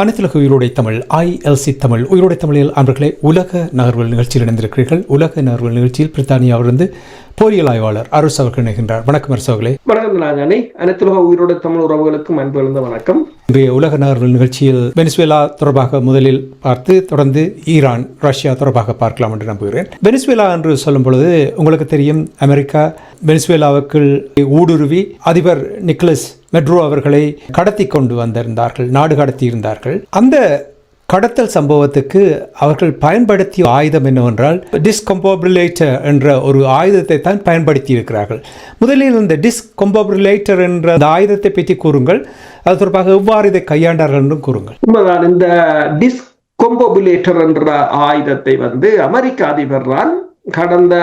அனைத்துலக உயிரோடை தமிழ் ஐஎல்சி தமிழ் உயிரோடை தமிழில் அன்பர்களே உலக நகர்வுகள் நிகழ்ச்சியில் இணைந்திருக்கிறீர்கள். உலக நகர்வுகள் நிகழ்ச்சியில் பிரித்தானியாவிலிருந்து பொறியியல் ஆய்வாளர் அரசு அவர்கள் இணைகின்றார். வணக்கம் அரசு அவர்களே. வணக்கம் ராஜானே. அனைத்துலக உயிரோட தமிழ் உறவுகளுக்கும் அன்பு எழுந்த வணக்கம். இன்றைய உலக நகர்வுகள் நிகழ்ச்சியில் வெனிசுவேலா தொடர்பாக முதலில் பார்த்து தொடர்ந்து ஈரான் ரஷ்யா தொடர்பாக பார்க்கலாம் என்று நம்புகிறேன். வெனிசுவேலா என்று சொல்லும் பொழுது உங்களுக்கு தெரியும் அமெரிக்கா வெனிசுவேலாவுக்குள் ஊடுருவி அதிபர் நிக்கலஸ் மெட்ரோ அவர்களை கடத்தி கொண்டு வந்திருந்தார்கள் நாடு கடத்தி இருந்தார்கள். அந்த கடத்தல் சம்பவத்துக்கு அவர்கள் பயன்படுத்திய ஆயுதம் என்னவென்றால் டிஸ்கம்போபிலேட்டர் என்ற ஒரு ஆயுதத்தை தான் பயன்படுத்தி இருக்கிறார்கள் முதலில் இந்த டிஸ்கம்போபிலேட்டர் என்ற அந்த ஆயுதத்தை பற்றி கூறுங்கள். அது தொடர்பாக எவ்வாறு இதை கையாண்டார்கள் என்றும் கூறுங்கள். உண்மைதான் இந்த டிஸ்கம்போபுலேட்டர் என்ற ஆயுதத்தை வந்து அமெரிக்க அதிபர் தான் கடந்த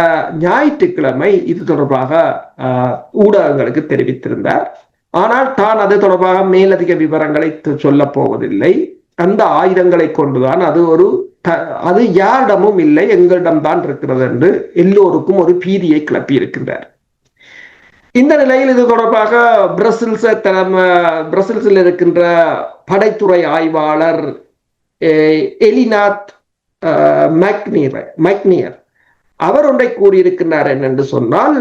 ஞாயிற்றுக்கிழமை இது தொடர்பாக ஆஹ், ஊடகங்களுக்கு தெரிவித்திருந்தார். ஆனால் தான் அது தொடர்பாக மேலதிக விவரங்களை சொல்லப் போவதில்லை. அந்த ஆயுதங்களை கொண்டுதான் அது ஒரு த- அது யாரிடமும் இல்லை எங்களிடம்தான் இருக்கிறது என்று எல்லோருக்கும் ஒரு பீதியை கிளப்பி இருக்கின்றார் இந்த நிலையில் இது தொடர்பாக பிரசில்ஸ் தலைமை பிரசில்ஸில் இருக்கின்ற படைத்துறை ஆய்வாளர் அஹ், எலினாத் அஹ், மேக்னியர் மேக்னியர் அவர் ஒன்றை கூறியிருக்கின்றார் என்னென்று சொன்னால்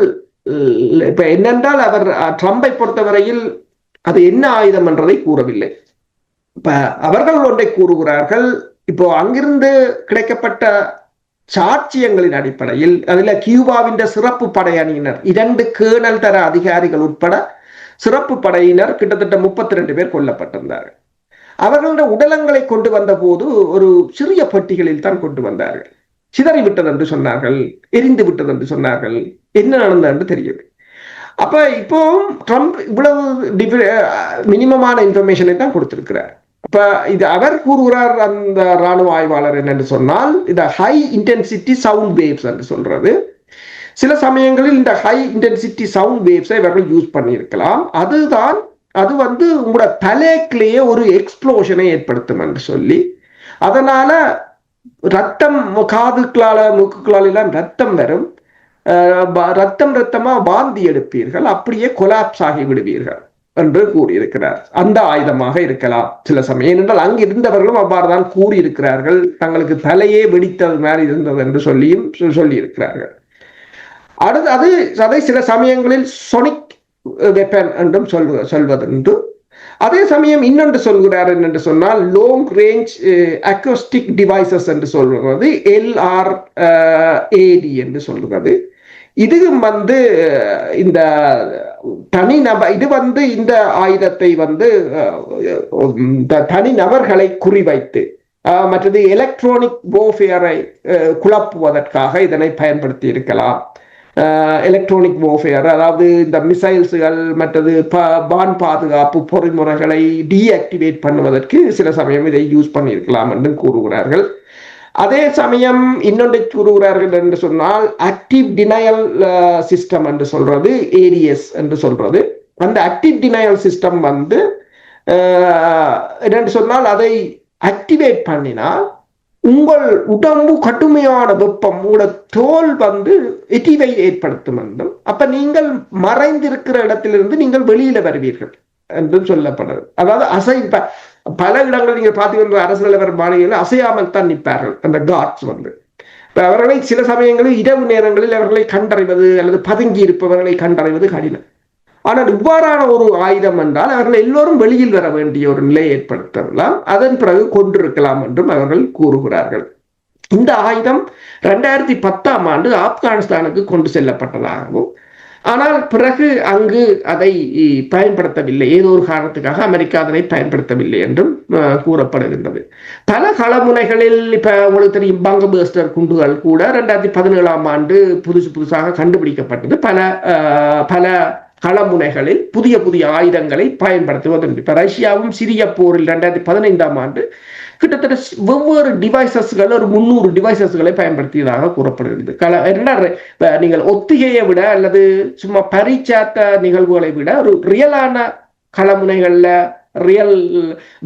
இப்ப என்னென்றால் அவர் ட்ரம்பை பொறுத்தவரையில் அது என்ன ஆயுதம் என்றதை கூறவில்லை. இப்ப அவர்கள் ஒன்றை கூறுகிறார்கள் இப்போ அங்கிருந்து கிடைக்கப்பட்ட சாட்சியங்களின் அடிப்படையில் அதுல கியூபாவின் சிறப்பு படையணியினர் இரண்டு கேணல் தர அதிகாரிகள் உட்பட சிறப்பு படையினர் கிட்டத்தட்ட முப்பத்தி ரெண்டு பேர் கொல்லப்பட்டிருந்தார்கள். அவர்களுடைய உடலங்களை கொண்டு வந்த போது ஒரு சிறிய பெட்டிகளில் தான் கொண்டு வந்தார்கள். சிதறிவிட்டது என்று சொன்னார்கள் எரிந்து விட்டது என்று சொன்னார்கள். என்ன நடந்தது என்று அப்ப இப்போ ட்ரம்ப் இவ்வளவு மினிமமான இன்ஃபர்மேஷனை தான் கொடுத்திருக்கிறார். இப்ப இது அவர் கூறுகிறார் அந்த ராணுவ ஆய்வாளர் என்னன்னு சொன்னால் இந்த ஹை இன்டென்சிட்டி சவுண்ட் வேவ்ஸ் என்று சொல்றது. சில சமயங்களில் இந்த ஹை இன்டென்சிட்டி சவுண்ட் வேவ்ஸை இவர்கள் யூஸ் பண்ணியிருக்கலாம். அதுதான் அது வந்து உங்களோட தலைக்குலேயே ஒரு எக்ஸ்ப்ளோஷனை ஏற்படுத்தும் என்று சொல்லி அதனால ரத்தம் காதுக்களால மூக்குகளால் எல்லாம் ரத்தம் வரும். ரத்தம் ரத்தமா வாந்தி எடுப்பீர்கள் அப்படியே கொலாப்ஸ் ஆகி விடுவீர்கள் என்று கூறியிருக்கிறார். அந்த ஆயுதமாக இருக்கலாம். சில சமயம் ஏனென்றால் அங்கு இருந்தவர்களும் அவ்வாறு தான் கூறியிருக்கிறார்கள். தங்களுக்கு தலையே வெடித்தது மாதிரி இருந்தது என்று சொல்லியும் சொ- சொல்லியிருக்கிறார்கள். அடுத்து அது அதை சில சமயங்களில் சொனிக் வெப்பன் என்றும் சொல்வ சொல்வதுண்டு. அதே சமயம் இன்னொன்று சொல்கிறார் என்று சொன்னால் லோங் ரேஞ்ச் அக்கோஸ்டிக் டிவைசஸ் என்று சொல்கிறது எல்ஆர் ஏடி என்று சொல்கிறது இதுவும் வந்து இந்த தனிநபர் இது வந்து இந்த ஆயுதத்தை வந்து தனிநபர்களை குறிவைத்து மற்றது எலக்ட்ரானிக் போஃபியரை குழப்புவதற்காக இதனை பயன்படுத்தி இருக்கலாம். எலக்ட்ரானிக் warfare அதாவது இந்த மிசைல்ஸுகள் மற்றது ப- பான் பாதுகாப்பு பொறிமுறைகளை டீஆக்டிவேட் பண்ணுவதற்கு சில சமயம் இதை யூஸ் பண்ணியிருக்கலாம் என்று கூறுகிறார்கள். அதே சமயம் இன்னொன்றை கூறுகிறார்கள் என்று சொன்னால் ஆக்டிவ் டினையல் சிஸ்டம் என்று சொல்றது ஏரியஸ் என்று சொல்றது. அந்த ஆக்டிவ் டினையல் சிஸ்டம் வந்து என்று என்னென்று சொன்னால் அதை ஆக்டிவேட் பண்ணினால் உங்கள் உடம்பு கடுமையான வெப்பம் உங்களோட தோல் வந்து எட்டிவை ஏற்படுத்தும் என்றும் அப்ப நீங்கள் மறைந்திருக்கிற இடத்திலிருந்து நீங்கள் வெளியில வருவீர்கள் என்று சொல்லப்படுது. அதாவது அசை பல இடங்களில் நீங்க பார்த்தீங்கன்னா அரசு தலைவர் மாளிகையில் அசையாமல் தான் நிற்பார்கள். அந்த காட்ஸ் வந்து. அவர்களை சில சமயங்களில் இரவு நேரங்களில் அவர்களை கண்டறிவது அல்லது பதுங்கி இருப்பவர்களை கண்டறிவது கடினம். ஆனால் இவ்வாறான ஒரு ஆயுதம் என்றால் அவர்கள் எல்லோரும் வெளியில் வர வேண்டிய ஒரு நிலை ஏற்படுத்தலாம். அதன் பிறகு கொண்டிருக்கலாம் என்றும் அவர்கள் கூறுகிறார்கள். இந்த ஆயுதம் ரெண்டாயிரத்தி பத்தாம் ஆண்டு ஆப்கானிஸ்தானுக்கு கொண்டு செல்லப்பட்டதாகவும் ஆனால் பிறகு அங்கு அதை பயன்படுத்தவில்லை. ஏதோ ஒரு காரணத்துக்காக அமெரிக்கா அதனை பயன்படுத்தவில்லை என்றும் கூறப்படுகின்றது. பல களமுனைகளில் இப்ப உங்களுக்கு தெரியும் பங்கபேஸ்டர் குண்டுகள் கூட ரெண்டாயிரத்தி பதினேழாம் ஆண்டு புதுசு புதுசாக கண்டுபிடிக்கப்பட்டது. பல பல களமுனைகளில் புதிய புதிய ஆயுதங்களை பயன்படுத்துவதுண்டு. இப்ப ரஷ்யாவும் சிரிய போரில் ரெண்டாயிரத்தி பதினைந்தாம் ஆண்டு கிட்டத்தட்ட வெவ்வேறு டிவைசஸ்கள் ஒரு முந்நூறு டிவைசஸ்களை பயன்படுத்தியதாக கூறப்படுகிறது. கல என்ன நீங்கள் ஒத்திகையை விட அல்லது சும்மா பரிச்சாத்த நிகழ்வுகளை விட ஒரு ரியலான களமுனைகளில் ரியல்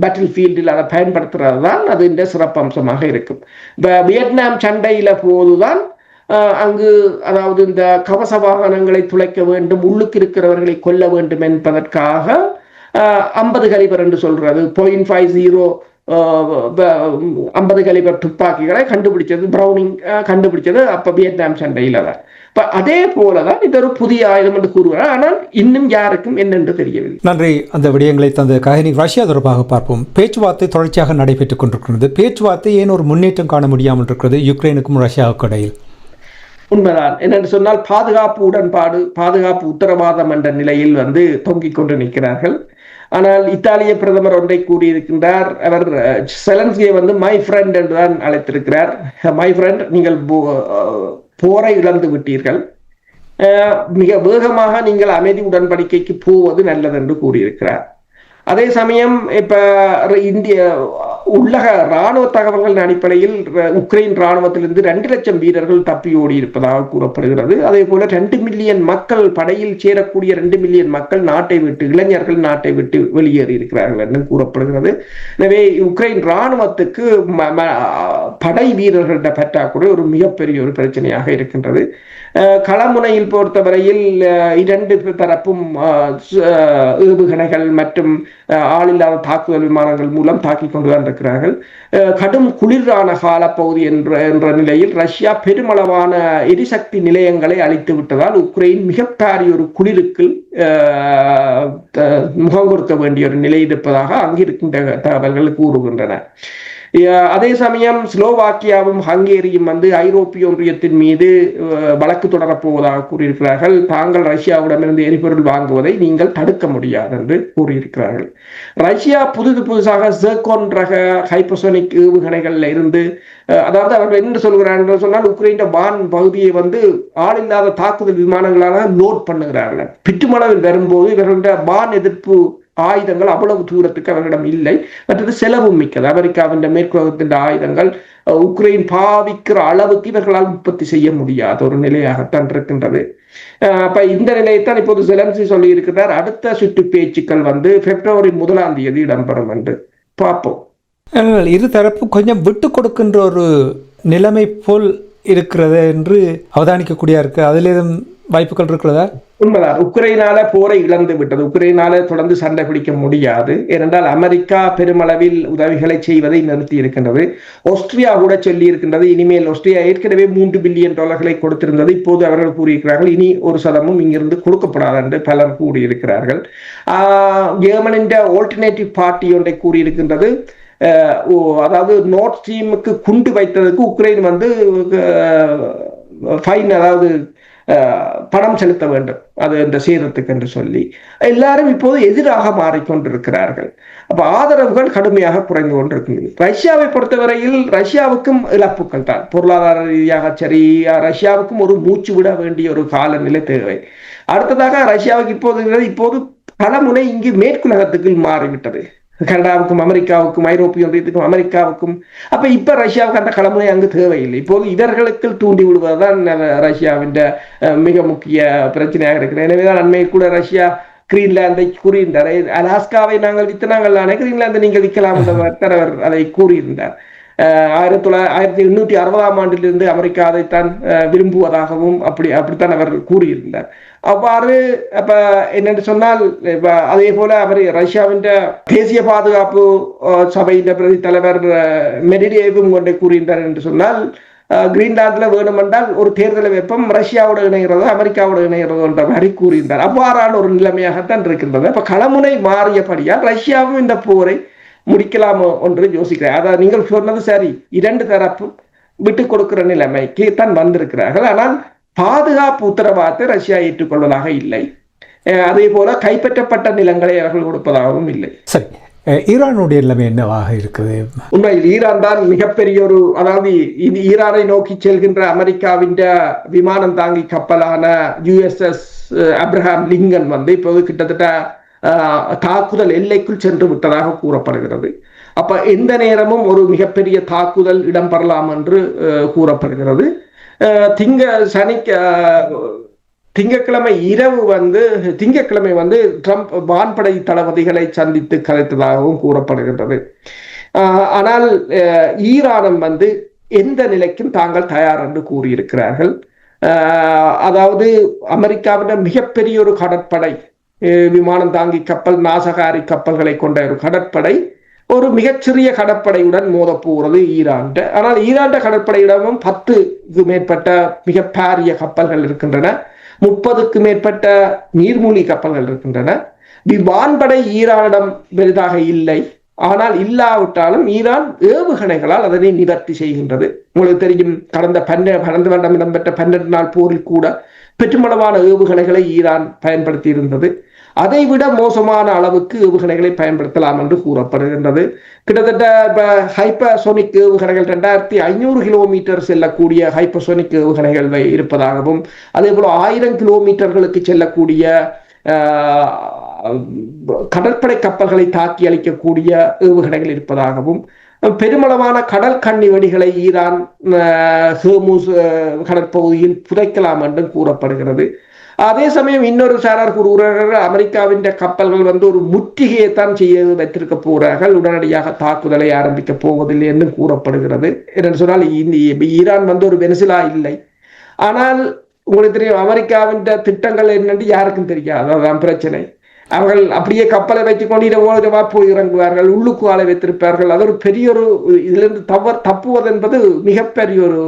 பேட்டில் ஃபீல்டில் அதை பயன்படுத்துறது தான் அது இந்த சிறப்பம்சமாக இருக்கும். இப்போ வியட்நாம் சண்டையில போதுதான் அங்கு அதாவது இந்த கவச வாகனங்களை துளைக்க வேண்டும் உள்ளுக்கு இருக்கிறவர்களை கொல்ல வேண்டும் என்பதற்காக ஐம்பது கலிபர் என்று சொல்றது. பாயிண்ட் ஃபைவ் ஜீரோ ஐம்பது கலிபர் துப்பாக்கிகளை கண்டுபிடிச்சது பிரவுனிங் அஹ், கண்டுபிடிச்சது அப்ப வியட்நாம் சண்டையில தான் இப்ப அதே போலதான் இது ஒரு புதிய ஆயுதம் என்று கூறுகிறார் ஆனால் இன்னும் யாருக்கும் என்னென்று தெரியவில்லை நன்றி அந்த விடயங்களை தந்ததுக்காக இனி ரஷ்யா தொடர்பாக பார்ப்போம் பேச்சுவார்த்தை தொடர்ச்சியாக நடைபெற்றுக் கொண்டிருக்கிறது பேச்சுவார்த்தை ஏன் ஒரு முன்னேற்றம் காண முடியாமல் இருக்கிறது யுக்ரைனுக்கும் ரஷ்யாவுக்கும் இடையில் உண்மைதான் என்னென்று சொன்னால் பாதுகாப்பு உடன்பாடு பாதுகாப்பு உத்தரவாதம் என்ற நிலையில் வந்து தொங்கிக் கொண்டு நிற்கிறார்கள் ஆனால் இத்தாலிய பிரதமர் ஒன்றை கூறியிருக்கின்றார். அவர் செலன்ஸ்கியை வந்து மை ஃப்ரெண்ட் என்றுதான் அழைத்திருக்கிறார். மை ஃப்ரெண்ட் நீங்கள் போ- போரை இழந்து விட்டீர்கள். மிக வேகமாக நீங்கள் அமைதி உடன்படிக்கைக்கு போவது நல்லது என்று கூறியிருக்கிறார். அதே சமயம் இப்ப இந்திய உள்ளக ராணுவ தகவல்களின் அடிப்படையில் உக்ரைன் இராணுவத்திலிருந்து ரெண்டு லட்சம் வீரர்கள் தப்பியோடி இருப்பதாக கூறப்படுகிறது. அதே போல ரெண்டு மில்லியன் மக்கள் படையில் சேரக்கூடிய ரெண்டு மில்லியன் மக்கள் நாட்டை விட்டு இளைஞர்கள் நாட்டை விட்டு வெளியேறி இருக்கிறார்கள் என்று கூறப்படுகிறது. எனவே உக்ரைன் இராணுவத்துக்கு படை வீரர்களிட பற்றாக்குறை ஒரு மிகப்பெரிய ஒரு பிரச்சனையாக இருக்கின்றது. அஹ், களமுனையில் பொறுத்தவரையில் இரண்டு தரப்பும் ஏவுகணைகள் மற்றும் ஆளில்லாத தாக்குதல் விமானங்கள் மூலம் தாக்கிக் கொண்டு வந்திருக்கிறார்கள் கடும் குளிரான காலப்பகுதி என்ற என்ற நிலையில் ரஷ்யா பெருமளவான எரிசக்தி நிலையங்களை அழித்து விட்டதால் உக்ரைன் மிகப்பெரிய ஒரு குளிருக்கு முகம் கொடுக்க வேண்டிய ஒரு நிலை இருப்பதாக அங்கிருக்கின்ற தகவல்கள் கூறுகின்றன. அதே சமயம் ஸ்லோவாக்கியாவும் ஹங்கேரியும் வந்து ஐரோப்பிய ஒன்றியத்தின் மீது வழக்கு தொடரப் போவதாக கூறியிருக்கிறார்கள். தாங்கள் ரஷ்யாவிடமிருந்து எரிபொருள் வாங்குவதை நீங்கள் தடுக்க முடியாது என்று கூறியிருக்கிறார்கள். ரஷ்யா புதுது புதுசாக ஜெர்கோன் ரக ஹைப்பசோனிக் ஏவுகணைகள்ல இருந்து அதாவது அவர்கள் என்ன சொல்கிறார்கள் சொன்னால் உக்ரைன் வான் பகுதியை வந்து ஆளில்லாத தாக்குதல் விமானங்களால லோட் பண்ணுகிறார்கள். பிட்டுமளவில் வரும்போது இவர்களுடைய வான் எதிர்ப்பு ஆயுதங்கள் அவ்வளவு தூரத்துக்கு அவர்களிடம் இல்லை. மற்றது செலவும் மிக்கது. அமெரிக்காவின் மேற்குலகத்தின் ஆயுதங்கள் உக்ரைன் பாவிக்கிற அளவுக்கு இவர்களால் உற்பத்தி செய்ய முடியாத. ஒரு நிலையாகத்தான் இருக்கின்றது. அப்ப இந்த நிலையைத்தான் இப்போது செலன்சி சொல்லி இருக்கிறார். அடுத்த சுற்று பேச்சுக்கள் வந்து பிப்ரவரி முதலாம் தேதி இடம்பெறும் என்று பார்ப்போம். இரு தரப்பு கொஞ்சம் விட்டு கொடுக்கின்ற ஒரு நிலைமை போல் இருக்கிறது என்று அவதானிக்கக்கூடிய இருக்கு? அதில் எதுவும் வாய்ப்புகள் இருக்கிறதா? உண்மைதான். உக்ரைனால போரை இழந்து விட்டது. உக்ரைனால தொடர்ந்து சண்டை பிடிக்க முடியாது. ஏனென்றால் அமெரிக்கா பெருமளவில் உதவிகளை செய்வதை நிறுத்தி இருக்கின்றது. ஆஸ்திரியா கூட சொல்லி இருக்கின்றது இனிமேல் ஆஸ்திரியா ஏற்கனவே மூன்று பில்லியன் டாலர்களை கொடுத்திருந்தது. இப்போது அவர்கள் கூறியிருக்கிறார்கள் இனி ஒரு சதமும் இங்கிருந்து கொடுக்கப்படாது என்று பலர் கூறியிருக்கிறார்கள். ஆஹ் ஜெர்மனின் ஆல்டர்னேட்டிவ் பார்ட்டி ஒன்றை கூறியிருக்கின்றது. அஹ் ஓ, அதாவது நோர்த் ஸ்ட்ரீமுக்கு குண்டு வைத்ததுக்கு உக்ரைன் வந்து ஃபைன் அதாவது பணம் செலுத்த வேண்டும். அது இந்த சீரத்துக்கு என்று சொல்லி. எல்லாரும் இப்போது எதிராக மாறிக்கொண்டிருக்கிறார்கள். அப்ப ஆதரவுகள் கடுமையாக குறைந்து கொண்டிருக்கின்றது. ரஷ்யாவை பொறுத்தவரையில் ரஷ்யாவுக்கும் இழப்புகள் தான். பொருளாதார ரீதியாக சரி ரஷ்யாவுக்கும் ஒரு மூச்சு விட வேண்டிய ஒரு காலநிலை தேவை. அடுத்ததாக ரஷ்யாவுக்கு இப்போது இப்போது பலமுனை இங்கு மேற்குலகத்துக்கு மாறிவிட்டது. கனடாவுக்கும் அமெரிக்காவுக்கும் ஐரோப்பிய ஒன்றியத்துக்கும் அமெரிக்காவுக்கும். அப்ப இப்ப ரஷ்யாவுக்கு அந்த களமுனை அங்கு தேவையில்லை. இப்போது இவர்களுக்கு தூண்டி விடுவதுதான் ரஷ்யாவின் மிக முக்கிய பிரச்சனையாக இருக்கிறது. எனவேதான் அண்மையில் கூட ரஷ்யா கிரீன்லாந்தை கூறியிருந்தார். அலாஸ்காவை நாங்கள் வித்தனாங்கள் தானே? கிரீன்லாந்தை நீங்கள் விற்கலாம் என்ற அவர் அதை கூறியிருந்தார். ஆயிரத்தி தொள்ளாயிரத்தி ஆயிரத்தி எண்ணூற்றி அறுபதாம் ஆண்டிலிருந்து அமெரிக்கா அதைத்தான் விரும்புவதாகவும் அப்படி அப்படித்தான் அவர் கூறியிருந்தார். அவ்வாறு அப்ப என்னென்று சொன்னால் அதே போல அவர் ரஷ்யாவின் தேசிய பாதுகாப்பு சபையின் பிரதி தலைவர் மெரிடியேவும் மெடிடேவும் கொண்டே கூறுகின்றார் என்று சொன்னால் கிரீன்லாந்துல வேணுமென்றால் ஒரு தேர்தலை வெப்பம் ரஷ்யாவோட இணைகிறதோ அமெரிக்காவோட இணைகிறதோ என்ற மாதிரி கூறியிருந்தார் அவ்வாறான ஒரு நிலைமையாகத்தான் இருக்கின்றது. அப்ப களமுனை மாறியபடியால் ரஷ்யாவும் இந்த போரை முடிக்கலாமோ என்று யோசிக்கிறேன் அதாவது நீங்கள் சொன்னது சரி. இரண்டு தரப்பும் விட்டு கொடுக்கிற நிலைமைக்கு தான் வந்திருக்கிறார்கள். ஆனால் பாதுகாப்பு உத்தரவாதத்தை ரஷ்யா ஏற்றுக்கொள்வதாக இல்லை. அதே போல கைப்பற்றப்பட்ட நிலங்களை அவர்கள் கொடுப்பதாகவும் இல்லை. சரி. ஈரானுடைய நிலைமை என்னவாக இருக்குது? உண்மையில் ஈரான் தான் மிகப்பெரிய ஒரு அதாவது இது ஈரானை நோக்கி செல்கின்ற அமெரிக்காவின் விமானம் தாங்கி கப்பலான யுஎஸ்எஸ் அப்ரஹாம் லிங்கன் வந்து இப்போது கிட்டத்தட்ட தாக்குதல் எல்லைக்குள் சென்று விட்டதாக கூறப்படுகிறது. அப்ப எந்த நேரமும் ஒரு மிகப்பெரிய தாக்குதல் இடம்பெறலாம் என்று கூறப்படுகிறது. திங்க சனி திங்கக்கிழமை இரவு வந்து திங்கட்கிழமை வந்து ட்ரம்ப் வான்படை தளபதிகளை சந்தித்து கலைத்ததாகவும் கூறப்படுகின்றது. ஆனால் ஈரானம் வந்து எந்த நிலைக்கும் தாங்கள் தயார் என்று கூறியிருக்கிறார்கள். அதாவது அமெரிக்காவின் மிகப்பெரிய ஒரு கடற்படை விமானம் தாங்கி கப்பல் நாசகாரி கப்பல்களை கொண்ட ஒரு கடற்படை ஒரு மிகச்சிறிய கடற்படையுடன் மோதப் போகிறது ஈரான்ட்ட ஆனால் ஈரான்ட கடற்படையிடமும் பத்துக்கு மேற்பட்ட மிக பாரிய கப்பல்கள் இருக்கின்றன. முப்பதுக்கு மேற்பட்ட நீர்மூழ்கி கப்பல்கள் இருக்கின்றன. வான்படை ஈரானிடம் பெரிதாக இல்லை. ஆனால் இல்லாவிட்டாலும் ஈரான் ஏவுகணைகளால் அதனை நிவர்த்தி செய்கின்றது. உங்களுக்கு தெரியும் கடந்த பன்ன வருடம் இடம்பெற்ற பன்னெண்டு நாள் போரில் கூட பெற்றுமளவான ஏவுகணைகளை ஈரான் பயன்படுத்தி இருந்தது அதைவிட மோசமான அளவுக்கு ஏவுகணைகளை பயன்படுத்தலாம் என்று கூறப்படுகின்றது. கிட்டத்தட்ட ஹைப்பர்சோனிக் ஏவுகணைகள் ரெண்டாயிரத்தி ஐநூறு கிலோமீட்டர் செல்லக்கூடிய ஹைப்பர்சோனிக் ஏவுகணைகள் வை- இருப்பதாகவும் அதே போல ஆயிரம் கிலோமீட்டர்களுக்கு செல்லக்கூடிய கடற்படை கப்பல்களை தாக்கி அளிக்கக்கூடிய ஏவுகணைகள் இருப்பதாகவும் பெருமளவான கடல் கண்ணி வெடிகளை ஈரான் ஆஹ், கடற்பகுதியில் புதைக்கலாம் என்றும் கூறப்படுகிறது. அதே சமயம் இன்னொரு சாரார் கூறுகிறார்கள் அமெரிக்காவின் கப்பல்கள் வந்து ஒரு முற்றுகையை தான் செய்ய வைத்திருக்க போகிறார்கள் உடனடியாக தாக்குதலை ஆரம்பிக்க போவதில்லை என்று கூறப்படுகிறது. என்று சொன்னால் ஈரான் வந்து ஒரு வெனிசிலா இல்லை. ஆனால் உங்களுக்கு தெரியும் அமெரிக்காவின் திட்டங்கள் என்னென்று யாருக்கும் தெரியாது. அதுதான் பிரச்சனை. அவர்கள் அப்படியே கப்பலை வைத்துக்கொண்டு இரவோரவா போய் இறங்குவார்கள் உள்ளுக்கு ஆளை வைத்திருப்பார்கள். அது ஒரு பெரிய ஒரு இதிலிருந்து தவறு தப்புவது என்பது மிகப்பெரிய ஒரு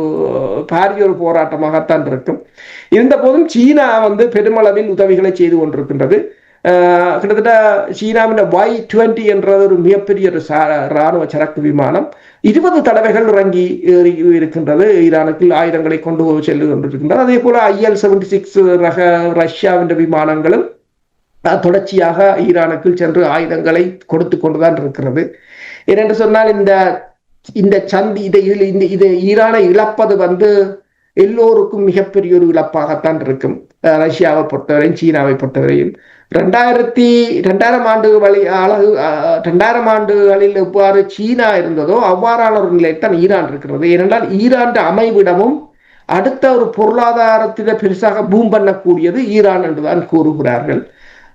பாரிய ஒரு போராட்டமாகத்தான் இருக்கும். இருந்த போதும் சீனா வந்து பெருமளவில் உதவிகளை செய்து கொண்டிருக்கின்றது. ஆஹ் கிட்டத்தட்ட சீனாவின் ஒய் டுவெண்ட்டி என்ற ஒரு மிகப்பெரிய ஒரு சா- ராணுவ சரக்கு விமானம். இருபது தடவைகள் இறங்கி இருக்கின்றது. ஈரானுக்கு ஆயுதங்களை கொண்டு செல்லு கொண்டிருக்கின்றது. அதே போல ஐஎல் செவன்டி சிக்ஸ் ரக ரஷ்யாவின் விமானங்களும் தொடர்ச்சியாக ஈரானுக்கு சென்று ஆயுதங்களை கொடுத்து கொண்டுதான் இருக்கிறது. ஏனென்று சொன்னால் இந்த இந்த சந்தி இதை இந்த இது ஈரானை இழப்பது வந்து எல்லோருக்கும் மிகப்பெரிய ஒரு இழப்பாகத்தான் இருக்கும். ரஷ்யாவை பொறுத்தவரையும் சீனாவை பொறுத்தவரையும். ரெண்டாயிரத்தி ரெண்டாயிரம் ஆண்டு வழி அழகு ரெண்டாயிரம் ஆண்டுகளில் எவ்வாறு சீனா இருந்ததோ அவ்வாறான ஒரு நிலைத்தான் ஈரான் இருக்கிறது. ஏனென்றால் ஈரான் அமைவிடமும் அடுத்த ஒரு பொருளாதாரத்தில பெருசாக பூம் பண்ணக்கூடியது ஈரான் என்றுதான் கூறுகிறார்கள்.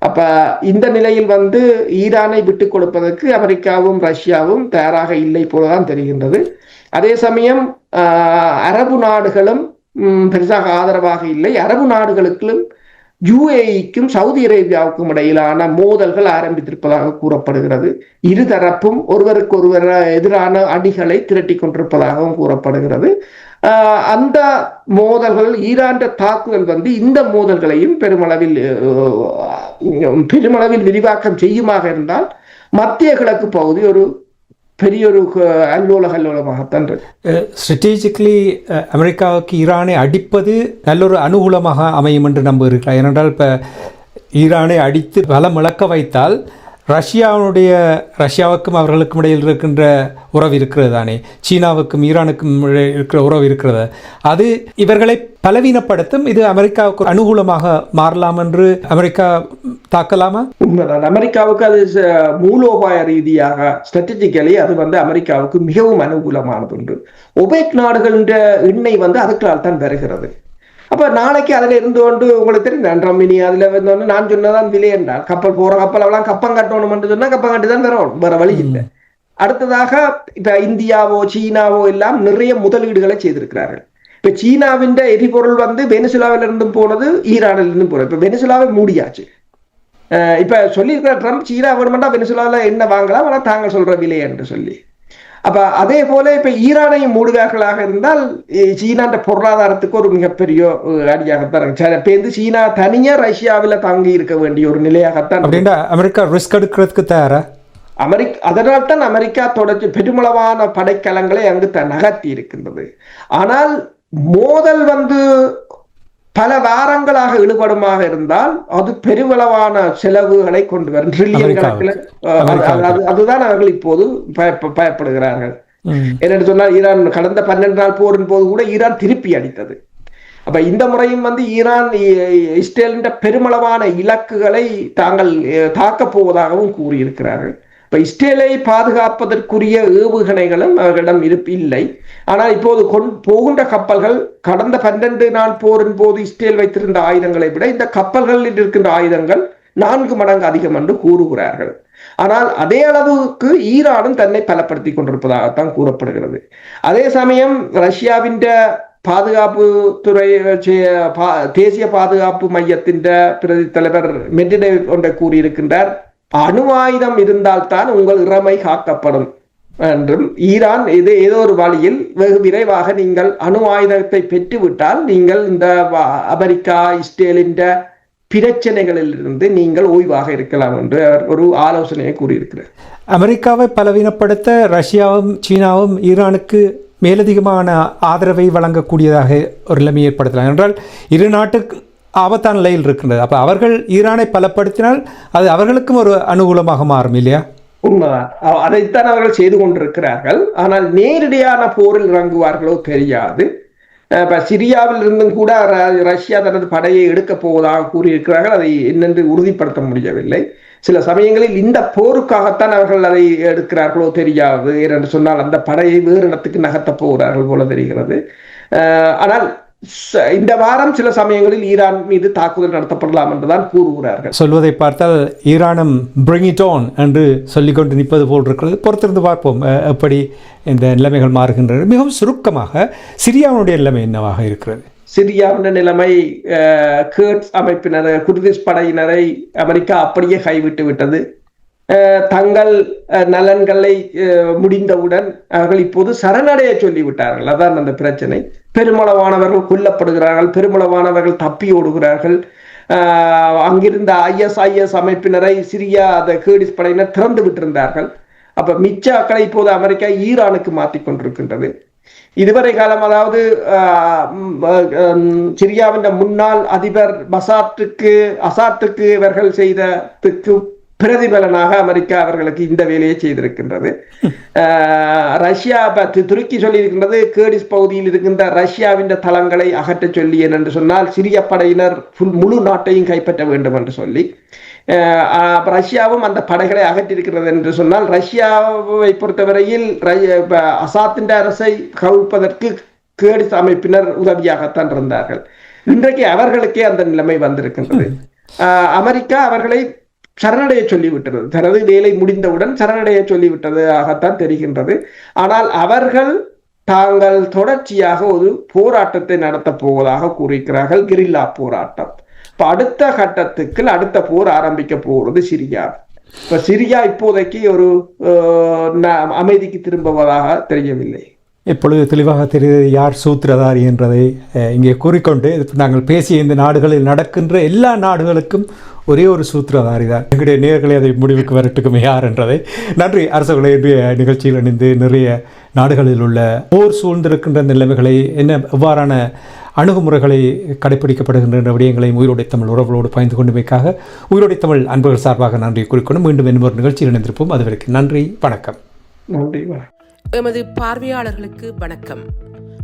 அப்ப இந்த நிலையில் வந்து ஈரானை விட்டுக் கொடுப்பதற்கு அமெரிக்காவும் ரஷ்யாவும் தயாராக இல்லை போலதான் தெரிகின்றது. அதே சமயம் ஆஹ், அரபு நாடுகளும் ம், பெருசாக ஆதரவாக இல்லை. அரபு நாடுகளுக்கும் யுஏஇக்கும் சவுதி அரேபியாவுக்கும் இடையிலான மோதல்கள் ஆரம்பித்திருப்பதாக கூறப்படுகிறது. இருதரப்பும் ஒருவருக்கு ஒருவர் எதிரான அடிகளை திரட்டி கொண்டிருப்பதாகவும் கூறப்படுகிறது. அந்த மோதல்கள் ஈரான் தாக்குதல் வந்து இந்த மோதல்களையும் பெருமளவில் பெருமளவில் விரிவாக்கம் செய்யுமாக இருந்தால் மத்திய கிழக்கு பகுதி ஒரு பெரிய ஒரு அல்லோல கல்லோலமாகத்தான் இருக்கு. ஸ்ட்ராட்டஜிக்கலி அமெரிக்காவுக்கு ஈரானை அடிப்பது நல்லொரு அனுகூலமாக அமையும் என்று நம்புகிறீர்களா? ஏனென்றால் இப்போ ஈரானை அடித்து பலம் இழக்க வைத்தால் ரஷ்யாவுடைய ரஷ்யாவுக்கும் அவர்களுக்கும் இடையில் இருக்கின்ற உறவு இருக்கிறது தானே? சீனாவுக்கும் ஈரானுக்கும் இடையே இருக்கிற உறவு இருக்கிறது. அது இவர்களை பலவீனப்படுத்தும் இது அமெரிக்காவுக்கு அனுகூலமாக மாறலாம் என்று அமெரிக்கா தாக்கலாமா? உண்மைதான். அமெரிக்காவுக்கு அது மூலோபாய ரீதியாக ஸ்ட்ராட்டஜிக்கலி அது வந்து அமெரிக்காவுக்கு மிகவும் அனுகூலமானது ஒன்று ஒபேக் நாடுகளின் எண்ணெய் வந்து அதுக்களால் தான் வருகிறது. அப்ப நாளைக்கு அதுல இருந்து கொண்டு உங்களுக்கு தெரியும். ரம்மினி அதுல வந்து நான் சொன்னதான் விலை என்றால். கப்பல் போற கப்பல் எல்லாம் கப்பம் கட்டணும் சொன்னா கப்பம் கட்டி தான் வரும் வேற வழி இல்லை. அடுத்ததாக இப்ப இந்தியாவோ சீனாவோ எல்லாம் நிறைய முதலீடுகளை செய்திருக்கிறார்கள். இப்ப சீனாவின் எரிபொருள் வந்து வெனிசுலாவில இருந்தும் போனது ஈரானில் இருந்தும் போனது. இப்ப வெனிசுலாவை மூடியாச்சு. இப்ப சொல்லியிருக்கிற ட்ரம்ப் சீனா வேணுமெண்டா வெனிசுலால என்ன வாங்கலாம் ஆனா தாங்க சொல்ற விலை என்று சொல்லி. அப்ப அதே போல இப்ப ஈரானையும் மூடுவார்களாக இருந்தால் சீனான்ற பொருளாதாரத்துக்கு ஒரு மிகப்பெரிய அடியாகத்தான் இருக்கு. இப்ப வந்து சீனா தனியா ரஷ்யாவில தங்கி இருக்க வேண்டிய ஒரு நிலையாகத்தான். அப்படின்னா அமெரிக்கா ரிஸ்க் எடுக்கிறதுக்கு தயாரா? அமெரிக் அதனால் தான் அமெரிக்கா தொடர்ச்சி பெருமளவான படைக்கலங்களை அங்கு த- நகர்த்தி இருக்கின்றது. ஆனால் மோதல் வந்து பல வாரங்களாக இழுபடுமாக இருந்தால் அது பெருமளவான செலவுகளை கொண்டு வரும். ட்ரில்லியன். கணக்கில் அதுதான் அவர்கள் இப்போது பயப்ப- பயப்படுகிறார்கள். என்னென்னு சொன்னால் ஈரான் கடந்த பன்னெண்டு நாள் போரின் போது கூட ஈரான் திருப்பி அடித்தது. அப்ப இந்த முறையும் வந்து ஈரான் இஸ்ரேலின் பெருமளவான இலக்குகளை தாங்கள் தாக்கப் போவதாகவும் கூறியிருக்கிறார்கள். இப்ப இஸ்ரேலை பாதுகாப்பதற்குரிய ஏவுகணைகளும் அவர்களிடம் இருப்பு இல்லை. ஆனால் இப்போது கொண் போகின்ற கப்பல்கள் கடந்த பன்னெண்டு நாள் போரின் போது இஸ்ரேல் வைத்திருந்த ஆயுதங்களை விட இந்த கப்பல்களில் இருக்கின்ற ஆயுதங்கள் நான்கு மடங்கு அதிகம் என்று கூறுகிறார்கள். ஆனால் அதே அளவுக்கு ஈரானும் தன்னை பலப்படுத்தி கொண்டிருப்பதாகத்தான் கூறப்படுகிறது. அதே சமயம் ரஷ்யாவின் பாதுகாப்பு துறை பா- தேசிய பாதுகாப்பு மையத்தின் பிரதி தலைவர் மெட்ரிடேவ் ஒன்றை கூறியிருக்கின்றார். அணு ஆயுதம் இருந்தால்தான் உங்கள் இறமை காக்கப்படும். என்றும் ஈரான் இது ஏதோ ஒரு வழியில் வெகு விரைவாக நீங்கள் அணு ஆயுதத்தை பெற்றுவிட்டால் நீங்கள் இந்த வ- அமெரிக்கா இஸ்ரேலின் பிரச்சனைகளிலிருந்து நீங்கள் ஓய்வாக இருக்கலாம் என்று அவர் ஒரு ஆலோசனையை கூறியிருக்கிறார். அமெரிக்காவை பலவீனப்படுத்த ரஷ்யாவும் சீனாவும் ஈரானுக்கு மேலதிகமான ஆதரவை வழங்கக்கூடியதாக ஒரு நிலைமை ஏற்படுத்தலாம். என்றால் இரு நாட்டுக்கு ஆபத்தான நிலையில் இருக்கின்றது. அப்போ அவர்கள் ஈரானை பலப்படுத்தினால் அது அவர்களுக்கும் ஒரு அனுகூலமாக மாறும் இல்லையா? உண்மைதான். அதைத்தான் அவர்கள் செய்து கொண்டிருக்கிறார்கள். ஆனால் நேரடியான போரில் இறங்குவார்களோ தெரியாது. இப்போ இப்ப சிரியாவில் இருந்தும் கூட ர- ரஷ்யா தனது படையை எடுக்க போவதாக கூறியிருக்கிறார்கள். அதை என்னென்று உறுதிப்படுத்த முடியவில்லை. சில சமயங்களில் இந்த போருக்காகத்தான் அவர்கள் அதை எடுக்கிறார்களோ தெரியாது. என்று சொன்னால் அந்த படையை வேறு இடத்துக்கு நகர்த்த போகிறார்கள் போல தெரிகிறது. ஆனால் இந்த வாரம் சில சமயங்களில் ஈரான் மீது தாக்குதல் நடத்தப்படலாம் என்றுதான் கூறுகிறார்கள். சொல்வதை பார்த்தால் ஈரானும் பிரிங் இட் ஆன் என்று சொல்லிக்கொண்டு நிற்பது போல் இருக்கிறது. பொறுத்திருந்து பார்ப்போம் எப்படி இந்த நிலைமைகள் மாறுகின்றன மிகவும் சுருக்கமாக சிரியாவுடைய நிலைமை என்னவாக இருக்கிறது? சிரியாவின் நிலைமை அஹ், கேர்ட்ஸ் அமைப்பினர் குர்திஸ் படையினரை அமெரிக்கா அப்படியே கைவிட்டு விட்டது. தங்கள் நலன்களை முடிந்தவுடன் அவர்கள் இப்போது சரணடைய சொல்லிவிட்டார்கள். அதான் அந்த பிரச்சனை. பெருமளவானவர்கள் கொல்லப்படுகிறார்கள் பெருமளவானவர்கள் தப்பி ஓடுகிறார்கள். அங்கிருந்த ஐஎஸ்ஐஎஸ் அமைப்பினரை சிரியா அந்த கேடிஸ் படையினர் திறந்து விட்டிருந்தார்கள். அப்ப மிச்ச அக்களை இப்போது அமெரிக்கா ஈரானுக்கு மாற்றி கொண்டிருக்கின்றது. இதுவரை காலம் அதாவது ஆஹ், சிரியாவின் முன்னாள் அதிபர் பசாத்துக்கு அசாத்துக்கு இவர்கள் செய்ததுக்கு பிரதிபலனாக அமெரிக்கா அவர்களுக்கு இந்த வேலையை செய்திருக்கின்றது. ரஷ்யா ப- து- துருக்கி சொல்லியிருக்கின்றது கேடிஸ் பகுதியில் இருக்கின்ற ரஷ்யாவின் தளங்களை அகற்றச் சொல்லி என்று சொன்னால் சிரிய படையினர் முழு நாட்டையும் கைப்பற்ற வேண்டும் என்று சொல்லி. ரஷ்யாவும் அந்த படைகளை அகற்றியிருக்கிறது என்று சொன்னால் ரஷ்யாவை பொறுத்தவரையில் அசாத்தின் அரசை கவிழ்ப்பதற்கு கேடிஸ் அமைப்பினர் உதவியாகத்தான் இருந்தார்கள். இன்றைக்கு அவர்களுக்கே அந்த நிலைமை வந்திருக்கின்றது. அமெரிக்கா அவர்களை சரணடைய சொல்லிவிட்டது. தனது வேலை முடிந்தவுடன் சரணடைய சொல்லிவிட்டதாகத்தான் தெரிகின்றது. ஆனால் அவர்கள் தாங்கள் தொடர்ச்சியாக ஒரு போராட்டத்தை நடத்தப் போவதாக கூறுகிறார்கள் கிரில்லா போராட்டம். இப்ப அடுத்த கட்டத்துக்கு அடுத்த போர் ஆரம்பிக்க போகிறது சிரியா. இப்ப சிரியா இப்போதைக்கு ஒரு அமைதிக்கு திரும்புவதாக தெரியவில்லை. இப்பொழுது தெளிவாக தெரிகிறது யார் சூத்திரதாரி என்றதை இங்கே கூறிக்கொண்டு நாங்கள் பேசிய இந்த நாடுகளில் நடக்கின்ற எல்லா நாடுகளுக்கும் ஒரே ஒரு சூத்திரதாரி தான் எங்களுடைய நேர்களை அதை முடிவுக்கு வரட்டுக்கும் யார் என்றதை. நன்றி அரசுகளை நிகழ்ச்சியில் இணைந்து நிறைய நாடுகளில் உள்ள போர் சூழ்ந்திருக்கின்ற நிலைமைகளை என்ன எவ்வாறான அணுகுமுறைகளை கடைபிடிக்கப்படுகின்ற விடயங்களையும் உயிரோடை தமிழ் உறவுகளோடு பயந்து கொண்டமைக்காக உயிரோடை தமிழ் அன்பர்கள் சார்பாக நன்றி குறிக்கொண்டு மீண்டும் இன்னும் ஒரு நிகழ்ச்சியில் இணைந்திருப்போம். அதுவரைக்கும் நன்றி வணக்கம். நன்றி வணக்கம். எமது பார்வையாளர்களுக்கு வணக்கம்.